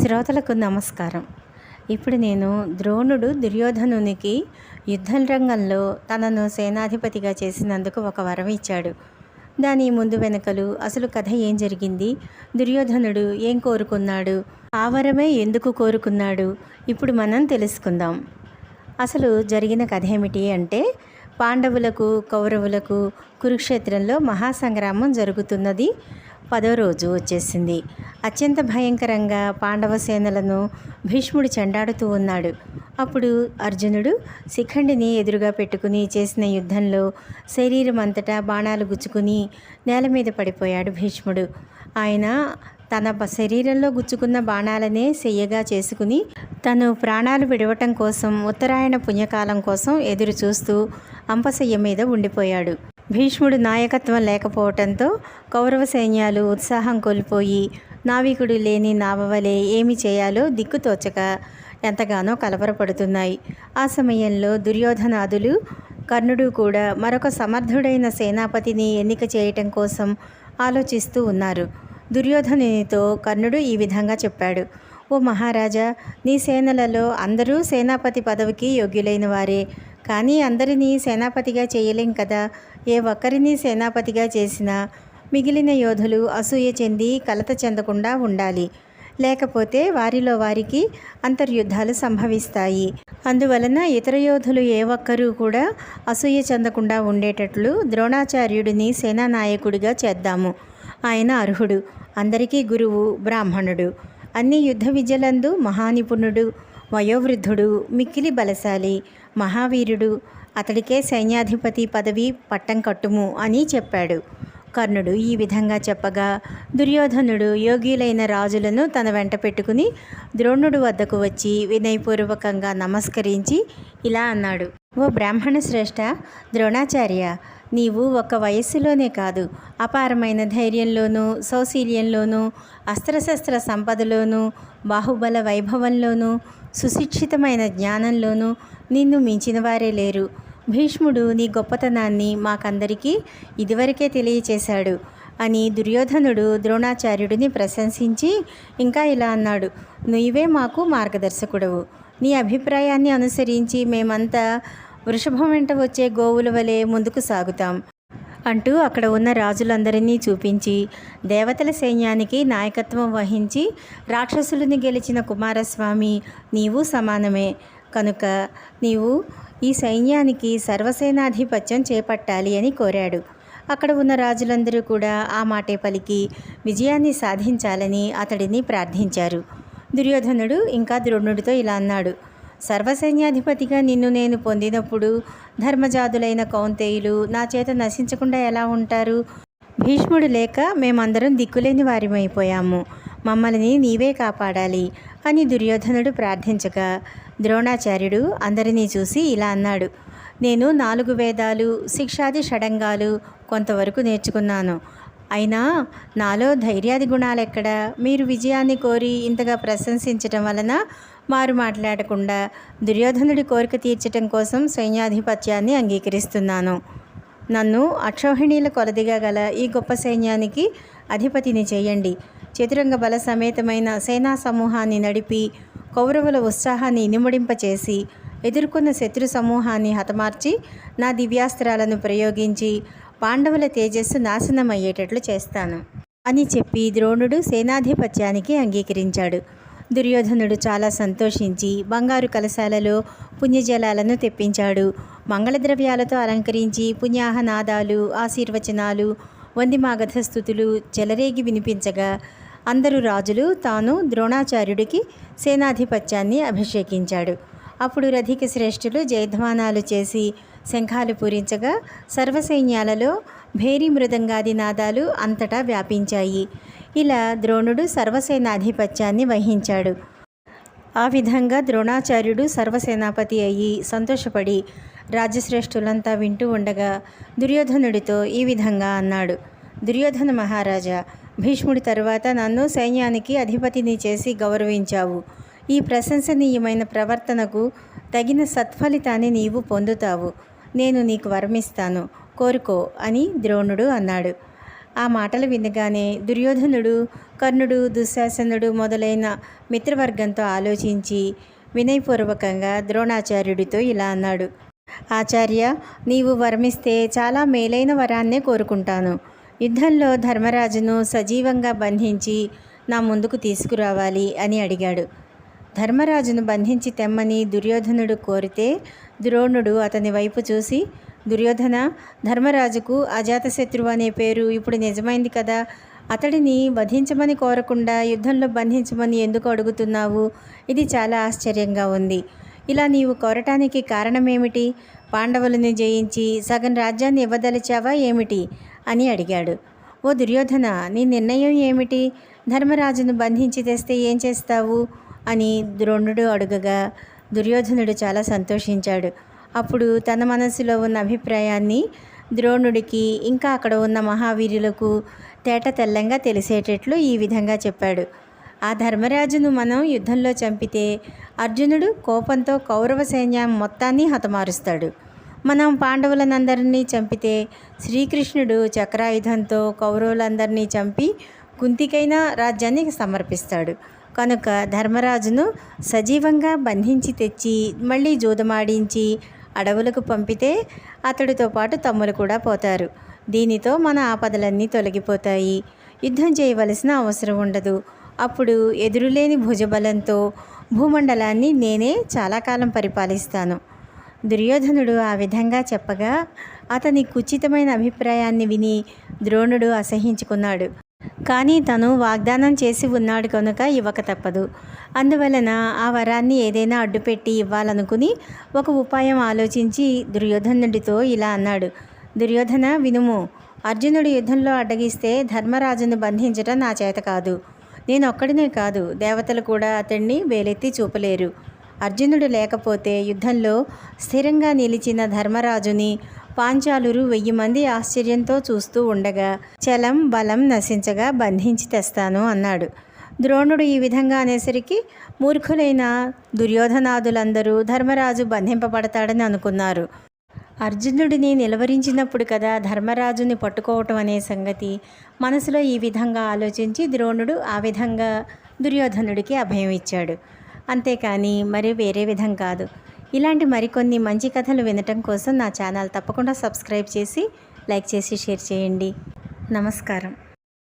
శ్రోతలకు నమస్కారం. ఇప్పుడు నేను ద్రోణుడు దుర్యోధనునికి యుద్ధ రంగంలో తనను సేనాధిపతిగా చేసినందుకు ఒక వరం ఇచ్చాడు. దాని ముందు వెనకలు అసలు కథ ఏం జరిగింది? దుర్యోధనుడు ఏం కోరుకున్నాడు? ఆ వరమే ఎందుకు కోరుకున్నాడు? ఇప్పుడు మనం తెలుసుకుందాం. అసలు జరిగిన కథ ఏమిటి అంటే పాండవులకు కౌరవులకు కురుక్షేత్రంలో మహాసంగ్రామం జరుగుతున్నది. పదో రోజు వచ్చేసింది. అత్యంత భయంకరంగా పాండవ సేనలను భీష్ముడు చెండాడుతూ ఉన్నాడు. అప్పుడు అర్జునుడు శిఖండిని ఎదురుగా పెట్టుకుని చేసిన యుద్ధంలో శరీరం అంతటా బాణాలు గుచ్చుకుని నేల మీద పడిపోయాడు భీష్ముడు. ఆయన తన శరీరంలో గుచ్చుకున్న బాణాలనే సెయ్యగా చేసుకుని తను ప్రాణాలు విడవటం కోసం ఉత్తరాయణ పుణ్యకాలం కోసం ఎదురు చూస్తూ అంపశయ్య మీద ఉండిపోయాడు. భీష్ముడు నాయకత్వం లేకపోవటంతో కౌరవ సైన్యాలు ఉత్సాహం కోల్పోయి నావికుడు లేని నావవలే ఏమి చేయాలో దిక్కుతోచక ఎంతగానో కలవరపడుతున్నాయి. ఆ సమయంలో దుర్యోధనాదులు కర్ణుడు కూడా మరొక సమర్థుడైన సేనాపతిని ఎన్నిక చేయటం కోసం ఆలోచిస్తూ ఉన్నారు. దుర్యోధనునితో కర్ణుడు ఈ విధంగా చెప్పాడు ఓ మహారాజా నీ సేనలలో అందరూ సేనాపతి పదవికి యోగ్యులైన వారే. కానీ అందరినీ సేనాపతిగా చేయలేం కదా. ఏ ఒక్కరిని సేనాపతిగా చేసినా మిగిలిన యోధులు అసూయ చెంది కలత చెందకుండా ఉండాలి. లేకపోతే వారిలో వారికి అంతర్యుద్ధాలు సంభవిస్తాయి. అందువలన ఇతర యోధులు ఏ ఒక్కరూ కూడా అసూయ చెందకుండా ఉండేటట్లు ద్రోణాచార్యుడిని సేనానాయకుడిగా చేద్దాము. ఆయన అర్హుడు. అందరికీ గురువు బ్రాహ్మణుడు. అన్ని యుద్ధ విద్యలందు మహానిపుణుడు వయోవృద్ధుడు మిక్కిలి బలశాలి. మహావీరుడు అతడికే సైన్యాధిపతి పదవి పట్టం కట్టుము అని చెప్పాడు. కర్ణుడు ఈ విధంగా చెప్పగా దుర్యోధనుడు యోగ్యులైన రాజులను తన వెంట పెట్టుకుని ద్రోణుడు వద్దకు వచ్చి వినయపూర్వకంగా నమస్కరించి ఇలా అన్నాడు. ఓ బ్రాహ్మణ శ్రేష్ఠ ద్రోణాచార్య నీవు ఒక వయస్సులోనే కాదు అపారమైన ధైర్యంలోనూ సౌశీల్యంలోనూ అస్త్రశస్త్ర సంపదలోనూ బాహుబల వైభవంలోనూ సుశిక్షితమైన జ్ఞానంలోనూ నిన్ను మించిన వారే లేరు. భీష్ముడు నీ గొప్పతనాన్ని మాకందరికీ ఇదివరకే తెలియచేశాడు అని దుర్యోధనుడు ద్రోణాచార్యుడిని ప్రశంసించి ఇంకా ఇలా అన్నాడు నువ్వే మాకు మార్గదర్శకుడవు. నీ అభిప్రాయాన్ని అనుసరించి మేమంతా వృషభం వెంట వచ్చే గోవుల వలె ముందుకు సాగుతాం అంటూ అక్కడ ఉన్న రాజులందరినీ చూపించి దేవతల సైన్యానికి నాయకత్వం వహించి రాక్షసులను గెలిచిన కుమారస్వామి నీవు సమానమే. కనుక నీవు ఈ సైన్యానికి సర్వసేనాధిపత్యం చేపట్టాలి అని కోరాడు. అక్కడ ఉన్న రాజులందరూ కూడా ఆ మాటే పలికి విజయాన్ని సాధించాలని అతడిని ప్రార్థించారు. దుర్యోధనుడు ఇంకా ద్రోణుడితో ఇలా అన్నాడు సర్వసైన్యాధిపతిగా నిన్ను నేను పొందినప్పుడు ధర్మజాతులైన కౌంతేయులు నా చేత నశించకుండా ఎలా ఉంటారు? భీష్ముడు లేక మేమందరం దిక్కులేని వారిమైపోయాము. మమ్మల్ని నీవే కాపాడాలి అని దుర్యోధనుడు ప్రార్థించగా ద్రోణాచార్యుడు అందరినీ చూసి ఇలా అన్నాడు నేను నాలుగు వేదాలు శిక్షాది షడంగాలు కొంతవరకు నేర్చుకున్నాను. అయినా నాలో ధైర్యాది గుణాలెక్కడ? మీరు విజయాన్ని కోరి ఇంతగా ప్రశంసించటం వలన మారు మాట్లాడకుండా దుర్యోధనుడి కోరిక తీర్చటం కోసం సైన్యాధిపత్యాన్ని అంగీకరిస్తున్నాను. నన్ను అక్షోహిణీల కొలదిగా గల ఈ గొప్ప సైన్యానికి అధిపతిని చేయండి. చతురంగ బల సమేతమైన సేనా సమూహాన్ని నడిపి కౌరవుల ఉత్సాహాన్ని ఇనుమడింపచేసి ఎదుర్కొన్న శత్రు సమూహాన్ని హతమార్చి నా దివ్యాస్త్రాలను ప్రయోగించి పాండవుల తేజస్సు నాశనమయ్యేటట్లు చేస్తాను. అని చెప్పి ద్రోణుడు సేనాధిపత్యానికి అంగీకరించాడు. దుర్యోధనుడు చాలా సంతోషించి బంగారు కలశాలలో పుణ్యజలాలను తెప్పించాడు. మంగళద్రవ్యాలతో అలంకరించి పుణ్యాహనాదాలు ఆశీర్వచనాలు వందిమాగధ స్థుతులు చెలరేగి వినిపించగా అందరూ రాజులు తాను ద్రోణాచార్యుడికి సేనాధిపత్యాన్ని అభిషేకించాడు. అప్పుడు రధిక శ్రేష్ఠులు జయధ్వానాలు చేసి శంఖాలు పూరించగా సర్వసైన్యాలలో భేరీ మృదంగాది నాదాలు అంతటా వ్యాపించాయి. ఇలా ద్రోణుడు సర్వసేనాధిపత్యాన్ని వహించాడు. ఆ విధంగా ద్రోణాచార్యుడు సర్వసేనాపతి అయ్యి సంతోషపడి రాజశ్రేష్ఠులంతా వింటూ ఉండగా దుర్యోధనుడితో ఈ విధంగా అన్నాడు. దుర్యోధన మహారాజా భీష్ముడి తరువాత నన్ను సైన్యానికి అధిపతిని చేసి గౌరవించావు. ఈ ప్రశంసనీయమైన ప్రవర్తనకు తగిన సత్ఫలితాన్ని నీవు పొందుతావు. నేను నీకు వర్మిస్తాను. కోరుకో అని ద్రోణుడు అన్నాడు. ఆ మాటలు వినగానే దుర్యోధనుడు కర్ణుడు దుశ్శాసనుడు మొదలైన మిత్రవర్గంతో ఆలోచించి వినయపూర్వకంగా ద్రోణాచార్యుడితో ఇలా అన్నాడు. ఆచార్య నీవు వర్మిస్తే చాలా మేలైన వరాన్నే కోరుకుంటాను. యుద్ధంలో ధర్మరాజును సజీవంగా బంధించి నా ముందుకు తీసుకురావాలి అని అడిగాడు. ధర్మరాజును బంధించి తెమ్మని దుర్యోధనుడు కోరితే ద్రోణుడు అతని వైపు చూసి దుర్యోధన ధర్మరాజుకు అజాతశత్రువు అనే పేరు ఇప్పుడు నిజమైంది కదా. అతడిని వధించమని కోరకుండా యుద్ధంలో బంధించమని ఎందుకు అడుగుతున్నావు? ఇది చాలా ఆశ్చర్యంగా ఉంది. ఇలా నీవు కోరటానికి కారణమేమిటి? పాండవులను జయించి సగం రాజ్యాన్ని ఇవ్వదలిచావా ఏమిటి? అని అడిగాడు. ఓ దుర్యోధన నీ నిర్ణయం ఏమిటి? ధర్మరాజును బంధించి తెస్తే ఏం చేస్తావు? అని ద్రోణుడు అడుగగా దుర్యోధనుడు చాలా సంతోషించాడు. అప్పుడు తన మనసులో ఉన్న అభిప్రాయాన్ని ద్రోణుడికి ఇంకా అక్కడ ఉన్న మహావీరులకు తేట తెల్లంగా తెలిసేటట్లు ఈ విధంగా చెప్పాడు. ఆ ధర్మరాజును మనం యుద్ధంలో చంపితే అర్జునుడు కోపంతో కౌరవ సైన్యం మొత్తాన్ని హతమారుస్తాడు. మనం పాండవులనందరినీ చంపితే శ్రీకృష్ణుడు చక్రాయుధంతో కౌరవులందరినీ చంపి కుంతికైనా రాజ్యాన్ని సమర్పిస్తాడు. కనుక ధర్మరాజును సజీవంగా బంధించి తెచ్చి మళ్ళీ జూదమాడించి అడవులకు పంపితే అతడితో పాటు తమ్ములు కూడా పోతారు. దీనితో మన ఆపదలన్నీ తొలగిపోతాయి. యుద్ధం చేయవలసిన అవసరం ఉండదు. అప్పుడు ఎదురులేని భుజబలంతో భూమండలాన్ని నేనే చాలా కాలం పరిపాలిస్తాను. దుర్యోధనుడు ఆ విధంగా చెప్పగా అతని కుచితమైన అభిప్రాయాన్ని విని ద్రోణుడు అసహించుకున్నాడు కానీ తను వాగ్దానం చేసి ఉన్నాడు కనుక ఇవ్వక తప్పదు. అందువలన ఆ వరాన్ని ఏదైనా అడ్డుపెట్టి ఇవ్వాలనుకుని ఒక ఉపాయం ఆలోచించి దుర్యోధనుడితో ఇలా అన్నాడు. దుర్యోధన వినుము అర్జునుడు యుద్ధంలో అడ్డగిస్తే ధర్మరాజును బంధించటం నా చేత కాదు. నేనొక్కడినే కాదు దేవతలు కూడా అతన్ని వేలెత్తి చూపలేరు. అర్జునుడు లేకపోతే యుద్ధంలో స్థిరంగా నిలిచిన ధర్మరాజుని పాంచాలురు వెయ్యి మంది ఆశ్చర్యంతో చూస్తూ ఉండగా చలం బలం నశించగా బంధించి తెస్తాను అన్నాడు. ద్రోణుడు ఈ విధంగా అనేసరికి మూర్ఖులైన దుర్యోధనాదులందరూ ధర్మరాజు బంధింపబడతాడని అనుకున్నారు. అర్జునుడిని నిలవరించినప్పుడు కదా ధర్మరాజుని పట్టుకోవటం అనే సంగతి మనసులో ఈ విధంగా ఆలోచించి ద్రోణుడు ఆ విధంగా దుర్యోధనుడికి అభయం ఇచ్చాడు. అంతేకాని మరి వేరే విధం కాదు. ఇలాంటి మరికొన్ని మంచి కథలు వినటం కోసం నా ఛానల్ తప్పకుండా సబ్స్క్రైబ్ చేసి లైక్ చేసి షేర్ చేయండి. నమస్కారం.